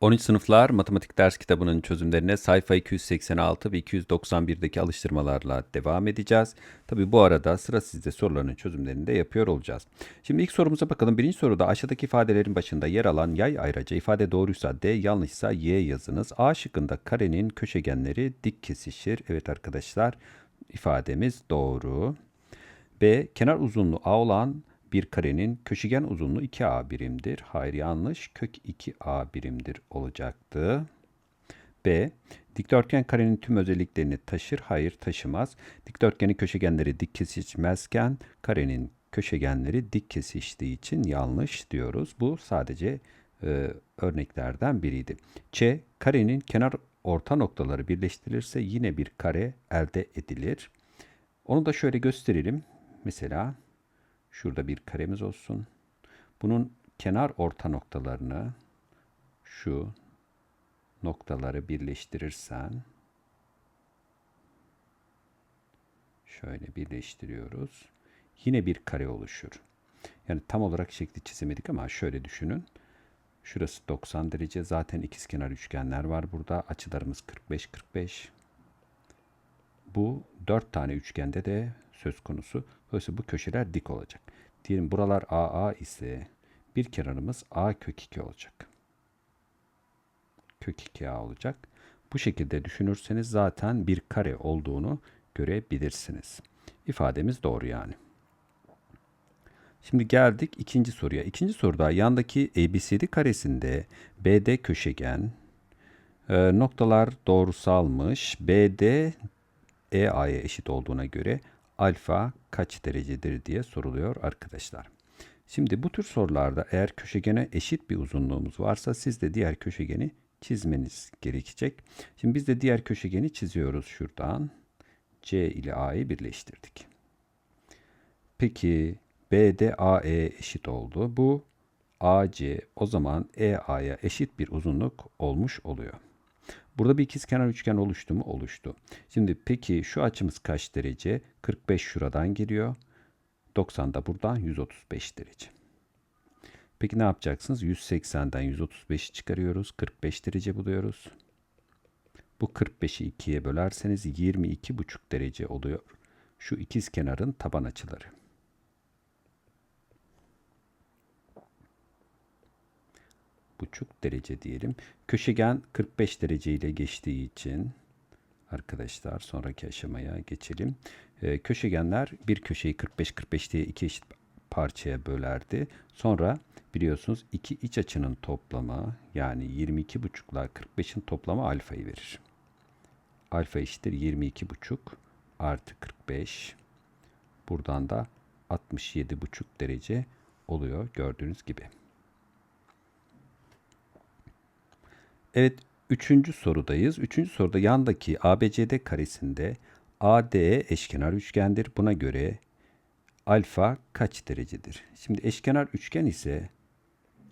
13 sınıflar matematik ders kitabının çözümlerine sayfa 286 ve 291'deki alıştırmalarla devam edeceğiz. Tabi bu arada sıra sizde soruların çözümlerini de yapıyor olacağız. Şimdi ilk sorumuza bakalım. Birinci soruda aşağıdaki ifadelerin başında yer alan yay ayrıca ifade doğruysa D yanlışsa Y yazınız. A şıkkında karenin köşegenleri dik kesişir. Evet arkadaşlar ifademiz doğru. B kenar uzunluğu A olan bir karenin köşegen uzunluğu 2a birimdir. Hayır yanlış. Kök 2a birimdir olacaktı. B. Dikdörtgen karenin tüm özelliklerini taşır. Hayır taşımaz. Dikdörtgenin köşegenleri dik kesişmezken karenin köşegenleri dik kesiştiği için yanlış diyoruz. Bu sadece e, örneklerden biriydi. Ç. Karenin kenar orta noktaları birleştirilirse yine bir kare elde edilir. Onu da şöyle gösterelim. Mesela Şurada bir karemiz olsun. Bunun kenar orta noktalarını şu noktaları birleştirirsen şöyle birleştiriyoruz. Yine bir kare oluşur. Yani tam olarak şekli çizemedik ama şöyle düşünün. Şurası 90 derece. Zaten ikizkenar üçgenler var burada. Açılarımız 45 45. Bu 4 tane üçgende de söz konusu. Dolayısıyla bu köşeler dik olacak. Diyelim buralar AA ise bir kenarımız A kök 2 olacak. Kök 2A olacak. Bu şekilde düşünürseniz zaten bir kare olduğunu görebilirsiniz. İfademiz doğru yani. Şimdi geldik ikinci soruya. İkinci soruda yandaki ABCD karesinde BD köşegen e, noktalar doğrusalmış. BD EA'ya eşit olduğuna göre alfa kaç derecedir diye soruluyor arkadaşlar. Şimdi bu tür sorularda eğer köşegene eşit bir uzunluğumuz varsa siz de diğer köşegeni çizmeniz gerekecek. Şimdi biz de diğer köşegeni çiziyoruz şuradan. C ile A'yı birleştirdik. Peki BD AE eşit oldu. Bu AC o zaman EA'ya eşit bir uzunluk olmuş oluyor. Burada bir ikizkenar üçgen oluştu mu? Oluştu. Şimdi peki şu açımız kaç derece? 45 şuradan geliyor. 90 da buradan 135 derece. Peki ne yapacaksınız? 180'den 135'i çıkarıyoruz. 45 derece buluyoruz. Bu 45'i 2'ye bölerseniz 22,5 derece oluyor. Şu ikiz kenarın taban açıları. Buçuk derece diyelim. Köşegen 45 derece ile geçtiği için arkadaşlar sonraki aşamaya geçelim. Ee, köşegenler bir köşeyi 45-45 diye iki eşit parçaya bölerdi. Sonra biliyorsunuz iki iç açının toplamı yani 22,5 ile 45'in toplamı alfayı verir. Alfa eşittir 22,5 artı 45. Buradan da 67,5 derece oluyor gördüğünüz gibi. Evet, üçüncü sorudayız. Üçüncü soruda yandaki ABCD karesinde ADE eşkenar üçgendir. Buna göre alfa kaç derecedir? Şimdi eşkenar üçgen ise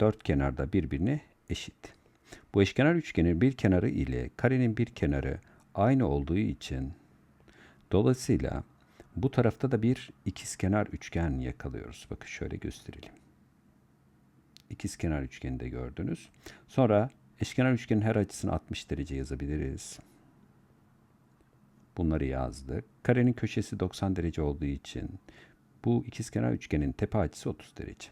dört kenarda birbirine eşit. Bu eşkenar üçgenin bir kenarı ile karenin bir kenarı aynı olduğu için dolayısıyla bu tarafta da bir ikizkenar üçgen yakalıyoruz. Bakın şöyle gösterelim. İkizkenar üçgeni de gördünüz. Sonra Eşkenar üçgenin her açısını 60 derece yazabiliriz. Bunları yazdık. Karenin köşesi 90 derece olduğu için bu ikizkenar üçgenin tepe açısı 30 derece.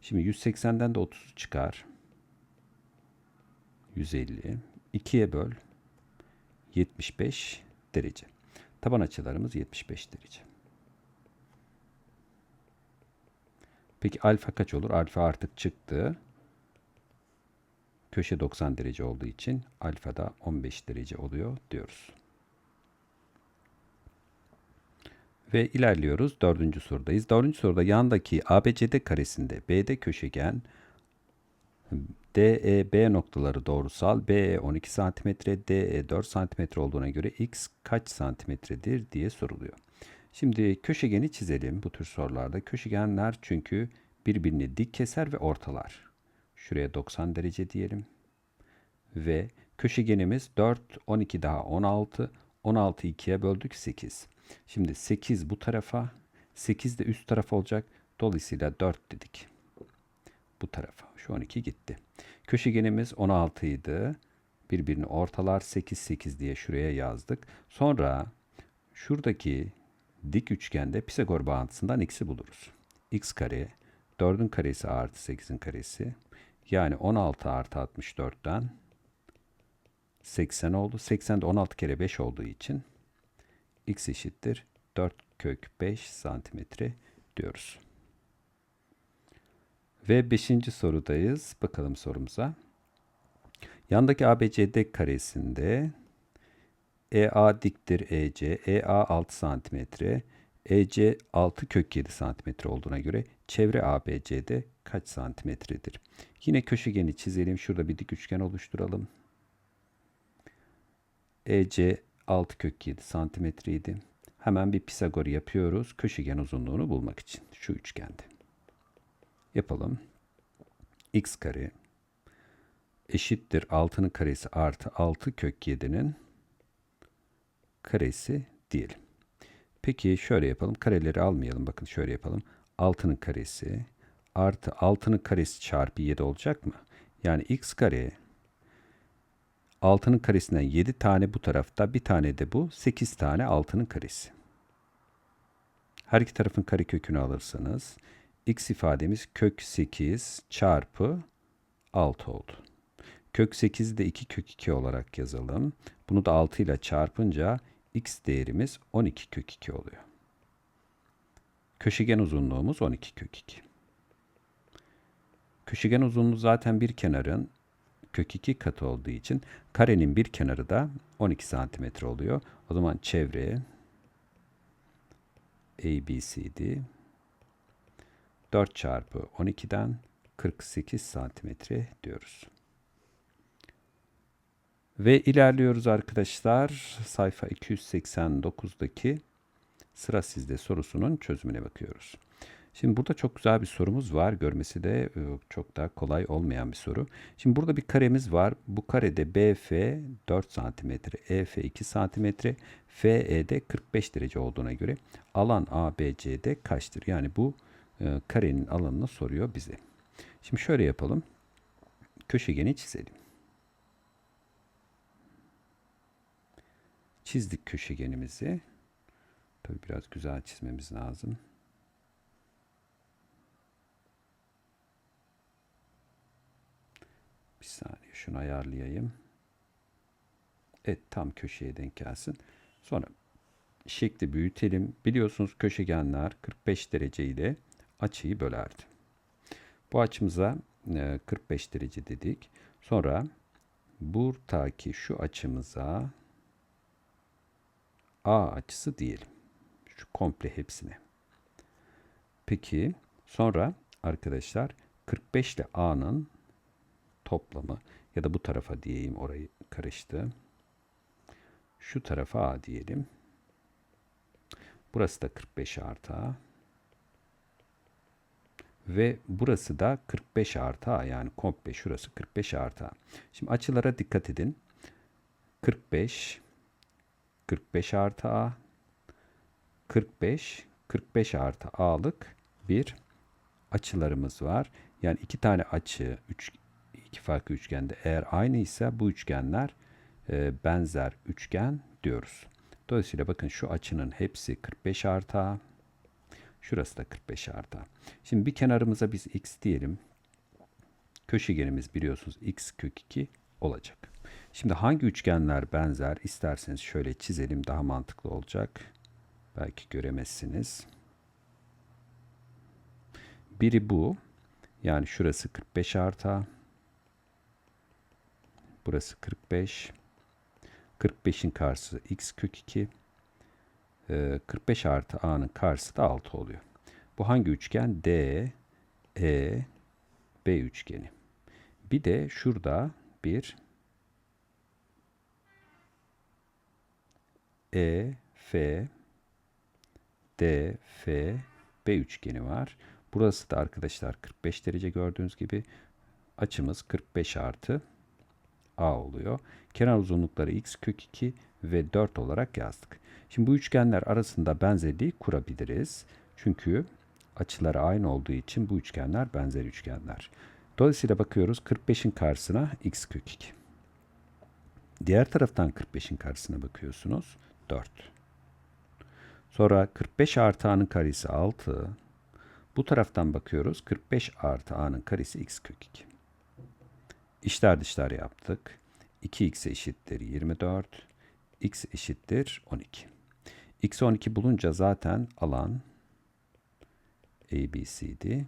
Şimdi 180'den de 30 çıkar. 150. 2'ye böl. 75 derece. Taban açılarımız 75 derece. Peki alfa kaç olur? Alfa artık çıktı. Köşe 90 derece olduğu için alfa da 15 derece oluyor diyoruz. Ve ilerliyoruz. Dördüncü sorudayız. Dördüncü soruda yandaki ABCD karesinde BD köşegen DEB noktaları doğrusal. BE 12 cm, DE 4 cm olduğuna göre X kaç santimetredir diye soruluyor. Şimdi köşegeni çizelim bu tür sorularda. Köşegenler çünkü birbirini dik keser ve ortalar. Şuraya 90 derece diyelim. Ve köşegenimiz 4, 12 daha 16. 16 2'ye böldük 8. Şimdi 8 bu tarafa, 8 de üst taraf olacak. Dolayısıyla 4 dedik. bu tarafa. Şu 12 gitti. Köşegenimiz 16 idi. Birbirini ortalar 8 8 diye şuraya yazdık. Sonra şuradaki dik üçgende Pisagor bağıntısından x'i buluruz. x kare 4'ün karesi artı 8'in karesi. Yani 16 artı 64'ten 80 oldu. 80 de 16 kere 5 olduğu için x eşittir 4 kök 5 santimetre diyoruz. Ve 5. sorudayız. Bakalım sorumuza. Yandaki ABCD karesinde EA diktir EC, EA 6 santimetre, EC 6 kök 7 santimetre olduğuna göre çevre ABCD kaç santimetredir? Yine köşegeni çizelim. Şurada bir dik üçgen oluşturalım. EC 6 kök 7 santimetreydi. Hemen bir Pisagor yapıyoruz. Köşegen uzunluğunu bulmak için. Şu üçgende. Yapalım. X kare eşittir 6'nın karesi artı 6 kök 7'nin karesi diyelim. Peki şöyle yapalım. Kareleri almayalım. Bakın şöyle yapalım. 6'nın karesi artı 6'nın karesi çarpı 7 olacak mı? Yani x kare 6'nın karesinden 7 tane bu tarafta, bir tane de bu. 8 tane 6'nın karesi. Her iki tarafın karekökünü alırsanız x ifademiz kök 8 çarpı 6 oldu. Kök 8'i de 2 kök 2 olarak yazalım. Bunu da 6 ile çarpınca x değerimiz 12 kök 2 oluyor. Köşegen uzunluğumuz 12 kök 2. Köşegen uzunluğu zaten bir kenarın kök 2 katı olduğu için karenin bir kenarı da 12 santimetre oluyor. O zaman çevre ABCD 4 çarpı 12'den 48 santimetre diyoruz. Ve ilerliyoruz arkadaşlar. Sayfa 289'daki sıra sizde sorusunun çözümüne bakıyoruz. Şimdi burada çok güzel bir sorumuz var. Görmesi de e, çok da kolay olmayan bir soru. Şimdi burada bir karemiz var. Bu karede BF 4 cm, EF 2 cm, FE'de 45 derece olduğuna göre alan ABC'de kaçtır? Yani bu e, karenin alanını soruyor bize. Şimdi şöyle yapalım. Köşegeni çizelim. Çizdik köşegenimizi. Tabii biraz güzel çizmemiz lazım. Bir saniye şunu ayarlayayım. Evet tam köşeye denk gelsin. Sonra şekli büyütelim. Biliyorsunuz köşegenler 45 derece ile açıyı bölerdi. Bu açımıza 45 e, derece dedik. Sonra buradaki şu açımıza A açısı diyelim. Şu komple hepsine. Peki sonra arkadaşlar 45 ile A'nın toplamı ya da bu tarafa diyeyim orayı karıştı. Şu tarafa A diyelim. Burası da 45 artı A. Ve burası da 45 artı A yani komple şurası 45 artı A. Şimdi açılara dikkat edin. 45, 45 artı A, 45, 45 artı A'lık bir açılarımız var. Yani iki tane açı, üç, iki farklı üçgende eğer aynı ise bu üçgenler e, benzer üçgen diyoruz. Dolayısıyla bakın şu açının hepsi 45 artı A. Şurası da 45 artı A. Şimdi bir kenarımıza biz x diyelim. Köşegenimiz biliyorsunuz x kök 2 olacak. Şimdi hangi üçgenler benzer isterseniz şöyle çizelim daha mantıklı olacak. Belki göremezsiniz. Biri bu. Yani şurası 45 artı A. Burası 45. 45'in karşısı x kök 2. 45 artı a'nın karşısı da 6 oluyor. Bu hangi üçgen? D, E, B üçgeni. Bir de şurada bir E, F, D, F, B üçgeni var. Burası da arkadaşlar 45 derece gördüğünüz gibi açımız 45 artı A oluyor. Kenar uzunlukları x kök 2 ve 4 olarak yazdık. Şimdi bu üçgenler arasında benzerliği kurabiliriz. Çünkü açıları aynı olduğu için bu üçgenler benzer üçgenler. Dolayısıyla bakıyoruz 45'in karşısına x kök 2. Diğer taraftan 45'in karşısına bakıyorsunuz 4. Sonra 45 artı a'nın karesi 6. Bu taraftan bakıyoruz 45 artı a'nın karesi x kök 2. İşler dışlar yaptık. 2x eşittir 24. x eşittir 12. x 12 bulunca zaten alan ABC'di.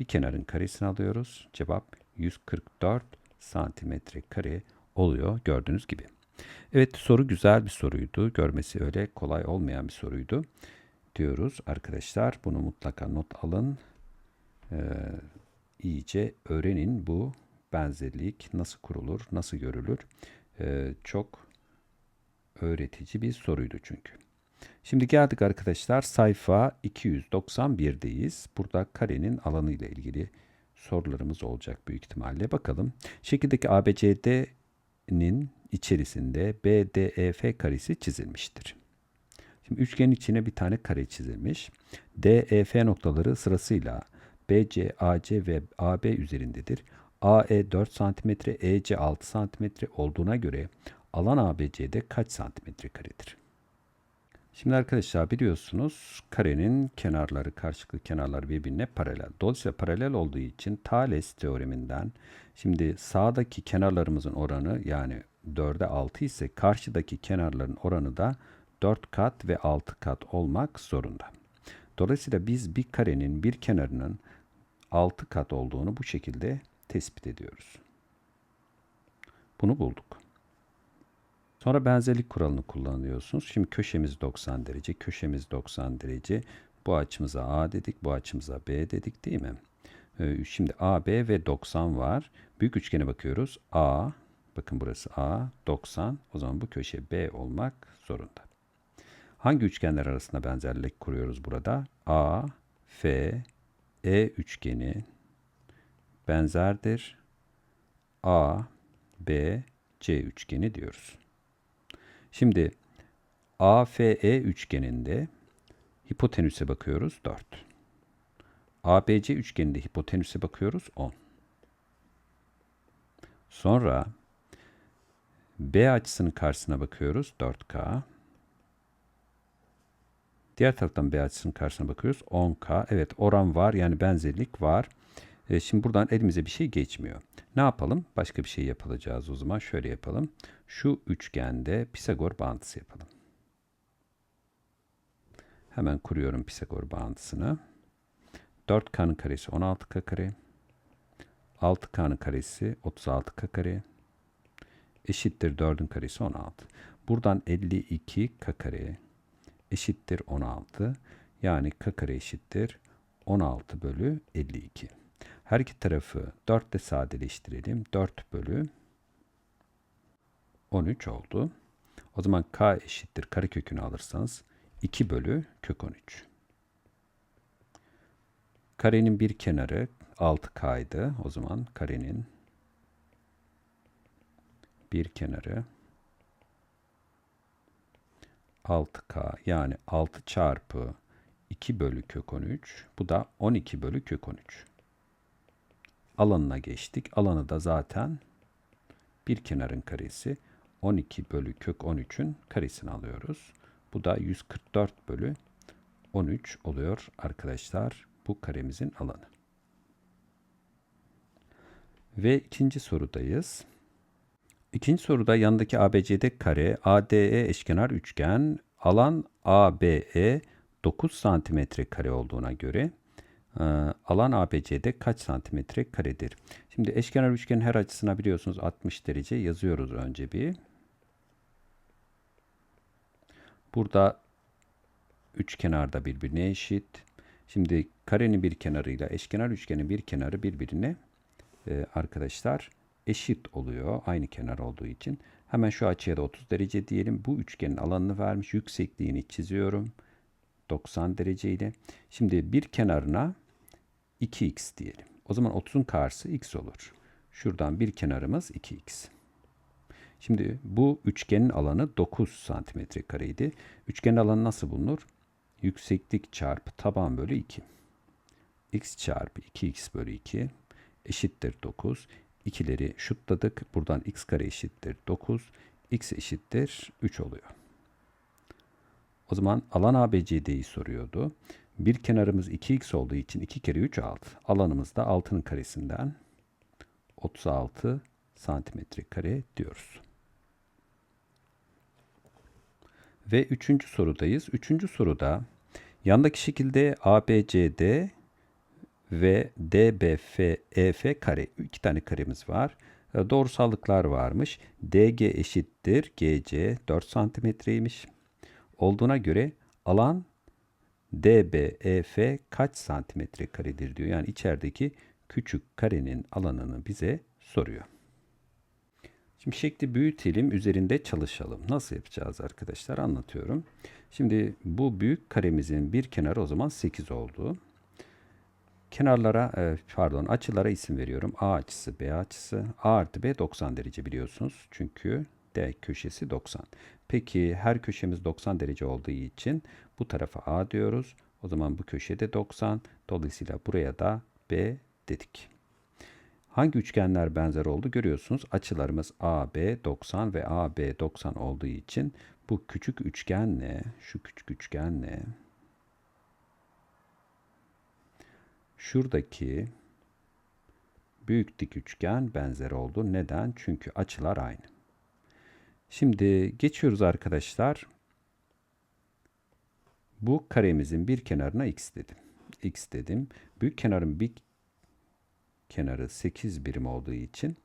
Bir kenarın karesini alıyoruz. Cevap 144 santimetre kare oluyor gördüğünüz gibi. Evet soru güzel bir soruydu. Görmesi öyle kolay olmayan bir soruydu diyoruz arkadaşlar. Bunu mutlaka not alın. Ee, iyice öğrenin bu benzerlik nasıl kurulur, nasıl görülür. Ee, çok öğretici bir soruydu çünkü. Şimdi geldik arkadaşlar sayfa 291'deyiz. Burada karenin alanı ile ilgili sorularımız olacak büyük ihtimalle. Bakalım. Şekildeki ABCD'nin içerisinde BDEF karesi çizilmiştir. Şimdi üçgenin içine bir tane kare çizilmiş. DEF noktaları sırasıyla BC, AC ve AB üzerindedir. AE 4 cm, EC 6 cm olduğuna göre alan ABC'de kaç santimetre karedir? Şimdi arkadaşlar biliyorsunuz karenin kenarları, karşılıklı kenarlar birbirine paralel. Dolayısıyla paralel olduğu için Thales teoreminden şimdi sağdaki kenarlarımızın oranı yani 4'e 6 ise karşıdaki kenarların oranı da 4 kat ve 6 kat olmak zorunda. Dolayısıyla biz bir karenin bir kenarının 6 kat olduğunu bu şekilde tespit ediyoruz. Bunu bulduk. Sonra benzerlik kuralını kullanıyorsunuz. Şimdi köşemiz 90 derece, köşemiz 90 derece. Bu açımıza A dedik, bu açımıza B dedik değil mi? Ee, şimdi A, B ve 90 var. Büyük üçgene bakıyoruz. A, bakın burası A, 90. O zaman bu köşe B olmak zorunda. Hangi üçgenler arasında benzerlik kuruyoruz burada? A, F, E üçgeni benzerdir. A, B, C üçgeni diyoruz. Şimdi AFE üçgeninde hipotenüse bakıyoruz 4. ABC üçgeninde hipotenüse bakıyoruz 10. Sonra B açısının karşısına bakıyoruz 4K. Diğer taraftan B açısının karşısına bakıyoruz 10K. Evet oran var yani benzerlik var. E, şimdi buradan elimize bir şey geçmiyor. Ne yapalım? Başka bir şey yapılacağız o zaman. Şöyle yapalım. Şu üçgende Pisagor bağıntısı yapalım. Hemen kuruyorum Pisagor bağıntısını. 4K'nın karesi 16K kare. 6K'nın karesi 36K kare. Eşittir 4'ün karesi 16. Buradan 52K kare eşittir 16. Yani K kare eşittir 16 bölü 52. Her iki tarafı 4 ile sadeleştirelim. 4 bölü 13 oldu. O zaman k eşittir karekökünü alırsanız 2 bölü kök 13. Karenin bir kenarı 6k'ydı. O zaman karenin bir kenarı 6k yani 6 çarpı 2 bölü kök 13. Bu da 12 bölü kök 13 alanına geçtik. Alanı da zaten bir kenarın karesi 12 bölü kök 13'ün karesini alıyoruz. Bu da 144 bölü 13 oluyor arkadaşlar bu karemizin alanı. Ve ikinci sorudayız. İkinci soruda yanındaki ABCD kare, ADE eşkenar üçgen, alan ABE 9 santimetre kare olduğuna göre alan ABC'de kaç santimetre karedir? Şimdi eşkenar üçgenin her açısına biliyorsunuz 60 derece yazıyoruz önce bir. Burada üç kenar da birbirine eşit. Şimdi karenin bir kenarıyla eşkenar üçgenin bir kenarı birbirine e, arkadaşlar eşit oluyor. Aynı kenar olduğu için. Hemen şu açıya da 30 derece diyelim. Bu üçgenin alanını vermiş. Yüksekliğini çiziyorum. 90 derece ile. Şimdi bir kenarına 2x diyelim. O zaman 30'un karşısı x olur. Şuradan bir kenarımız 2x. Şimdi bu üçgenin alanı 9 santimetre kareydi. Üçgenin alanı nasıl bulunur? yükseklik çarpı taban bölü 2. x çarpı 2x bölü 2 eşittir 9. İkileri şutladık. Buradan x kare eşittir 9. x eşittir 3 oluyor. O zaman alan ABCD'yi soruyordu. Bir kenarımız 2x olduğu için 2 kere 3 6. Alanımız da 6'nın karesinden 36 santimetre kare diyoruz. Ve üçüncü sorudayız. Üçüncü soruda yandaki şekilde ABCD ve DBF, kare iki tane karemiz var. E, Doğrusallıklar varmış. DG eşittir GC 4 santimetreymiş. Olduğuna göre alan DBEF kaç santimetre karedir diyor. Yani içerideki küçük karenin alanını bize soruyor. Şimdi şekli büyütelim, üzerinde çalışalım. Nasıl yapacağız arkadaşlar? Anlatıyorum. Şimdi bu büyük karemizin bir kenarı o zaman 8 oldu. Kenarlara, e, pardon açılara isim veriyorum. A açısı, B açısı. A artı B 90 derece biliyorsunuz. Çünkü D köşesi 90. Peki her köşemiz 90 derece olduğu için bu tarafa A diyoruz. O zaman bu köşede 90. Dolayısıyla buraya da B dedik. Hangi üçgenler benzer oldu görüyorsunuz. Açılarımız AB 90 ve AB 90 olduğu için bu küçük üçgenle, şu küçük üçgenle şuradaki büyük dik üçgen benzer oldu. Neden? Çünkü açılar aynı. Şimdi geçiyoruz arkadaşlar. Bu karemizin bir kenarına x dedim. x dedim. Büyük kenarın bir kenarı 8 birim olduğu için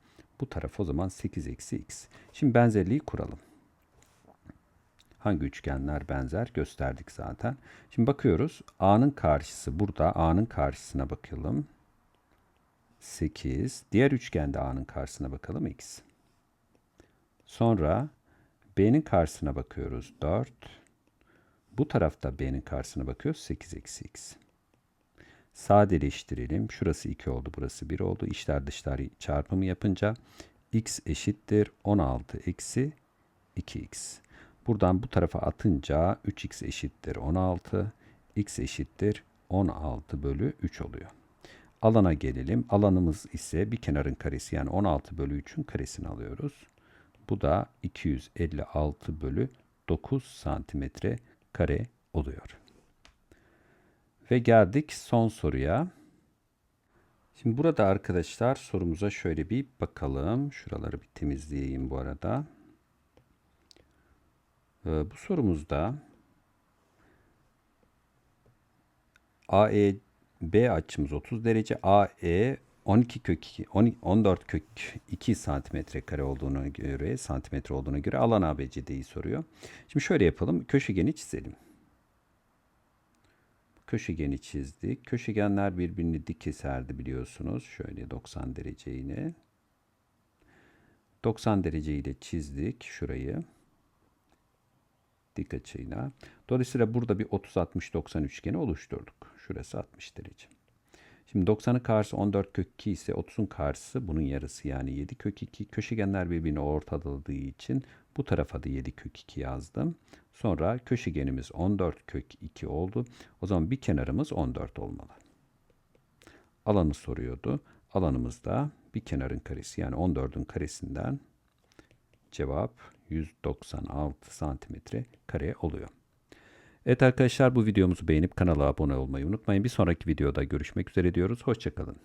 bu taraf o zaman 8 eksi x. Şimdi benzerliği kuralım. Hangi üçgenler benzer gösterdik zaten. Şimdi bakıyoruz. A'nın karşısı burada. A'nın karşısına bakalım. 8. Diğer üçgende A'nın karşısına bakalım. X. Sonra B'nin karşısına bakıyoruz. 4. Bu tarafta B'nin karşısına bakıyoruz. 8 eksi X. Sadeleştirelim. Şurası 2 oldu. Burası 1 oldu. İçler dışlar çarpımı yapınca X eşittir 16 eksi 2X. Buradan bu tarafa atınca 3x eşittir 16. x eşittir 16 bölü 3 oluyor. Alana gelelim. Alanımız ise bir kenarın karesi yani 16 bölü 3'ün karesini alıyoruz. Bu da 256 bölü 9 santimetre kare oluyor. Ve geldik son soruya. Şimdi burada arkadaşlar sorumuza şöyle bir bakalım. Şuraları bir temizleyeyim bu arada. Ee, bu sorumuzda AE B açımız 30 derece. AE 12 kök 2, 14 kök 2 santimetre kare olduğuna göre, santimetre olduğuna göre alan ABCD'yi soruyor. Şimdi şöyle yapalım. Köşegeni çizelim. Köşegeni çizdik. Köşegenler birbirini dik keserdi biliyorsunuz. Şöyle 90 derece yine. 90 derece ile çizdik şurayı dik açıyla. Dolayısıyla burada bir 30-60-90 üçgeni oluşturduk. Şurası 60 derece. Şimdi 90'ın karşısı 14 kök 2 ise 30'un karşısı bunun yarısı yani 7 kök 2. Köşegenler birbirini ortaladığı için bu tarafa da 7 kök 2 yazdım. Sonra köşegenimiz 14 kök 2 oldu. O zaman bir kenarımız 14 olmalı. Alanı soruyordu. Alanımız da bir kenarın karesi yani 14'ün karesinden cevap 196 santimetre kare oluyor. Evet arkadaşlar bu videomuzu beğenip kanala abone olmayı unutmayın. Bir sonraki videoda görüşmek üzere diyoruz. Hoşçakalın.